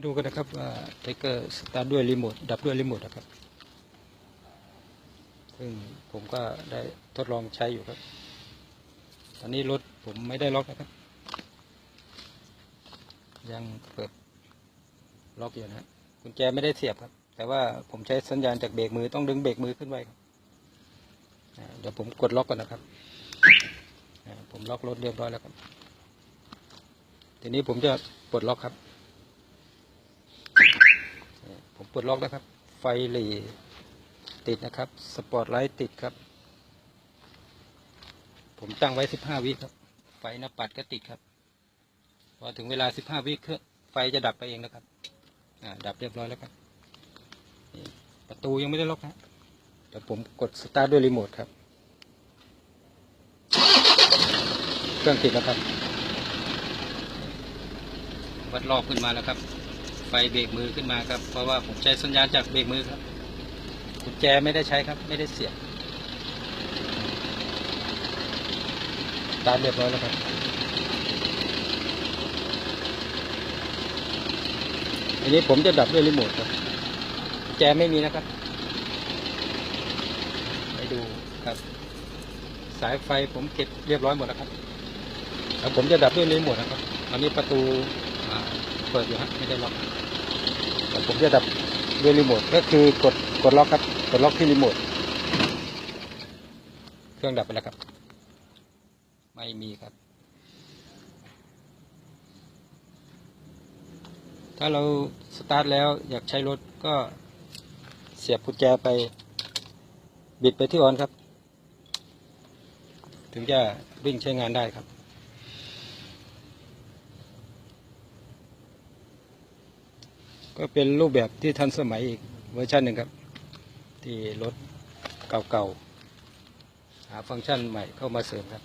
มาดูกันนะครับว่าไทเกอร์สตาร์ทด้วยรีโมทดับด้วยรีโมทนะครับ ซึ่งผมก็ได้ทดลองใช้อยู่ครับ ตอนนี้รถผมไม่ได้ล็อกนะครับ ยังเปิดล็อกอยู่นะกุญแจไม่ได้เสียบครับ แต่ว่าผมใช้สัญญาณจากเบรกมือต้องดึงเบรกมือขึ้นไว้ครับเดี๋ยวผมกดล็อกก่อนนะครับ ผมล็อกรถเรียบร้อยแล้วครับ ทีนี้ผมจะปลดล็อกครับ ผมปล ดล็อกแล้วครับ ไฟหลีติดนะครับ สปอตไลท์ติดครับ ผมตั้งไว้สิบห้าวิครับ ไฟหน้าปัดก็ติดครับ พอถึงเวลาสิบห้าวิเครื่องไฟจะดับไปเองนะครับ อ่า ดับเรียบร้อยแล้วครับ ประตูยังไม่ได้ล็อกนะเดี๋ยวผมกดสตาร์ทด้วยรีโมทครับ เครื่องติดแล้วครับ วัดรอบขึ้นมาแล้วครับ ไฟเบรกมือขึ้นมาครับ เพราะว่าผมใช้สัญญาณจากเบรกมือครับกุญแจไม่ได้ใช้ครับ ไม่ได้เสียบตาร์ทเรียบร้อยแล้วครับอันนี้ผมจะดับด้วยรีโมทครับแจไม่มีนะครับ ไปดูครับ สายไฟผมเก็บเรียบร้อยหมดแล้วครับแล้วผมจะดับด้วยรีโมทนะครับตอนนี้ประตู เปิดอยู่ฮะไม่ได้ล็อกแต่ผมจะดับด้วยรีโมทก็คือกดกดล็อกครับ กดล็อกที่รีโมทเครื่องดับไปแล้วครับ ไม่มีครับ ถ้าเราสตาร์ทแล้วอยากใช้รถก็เสียบกุญแจไป บิดไปที่ออนครับ ถึงจะวิ่งใช้งานได้ครับ ก็เป็นรูปแบบที่ทันสมัยอีกเวอร์ชันหนึ่งครับ ที่รถเก่าๆหาฟังก์ชันใหม่เข้ามาเสริมครับ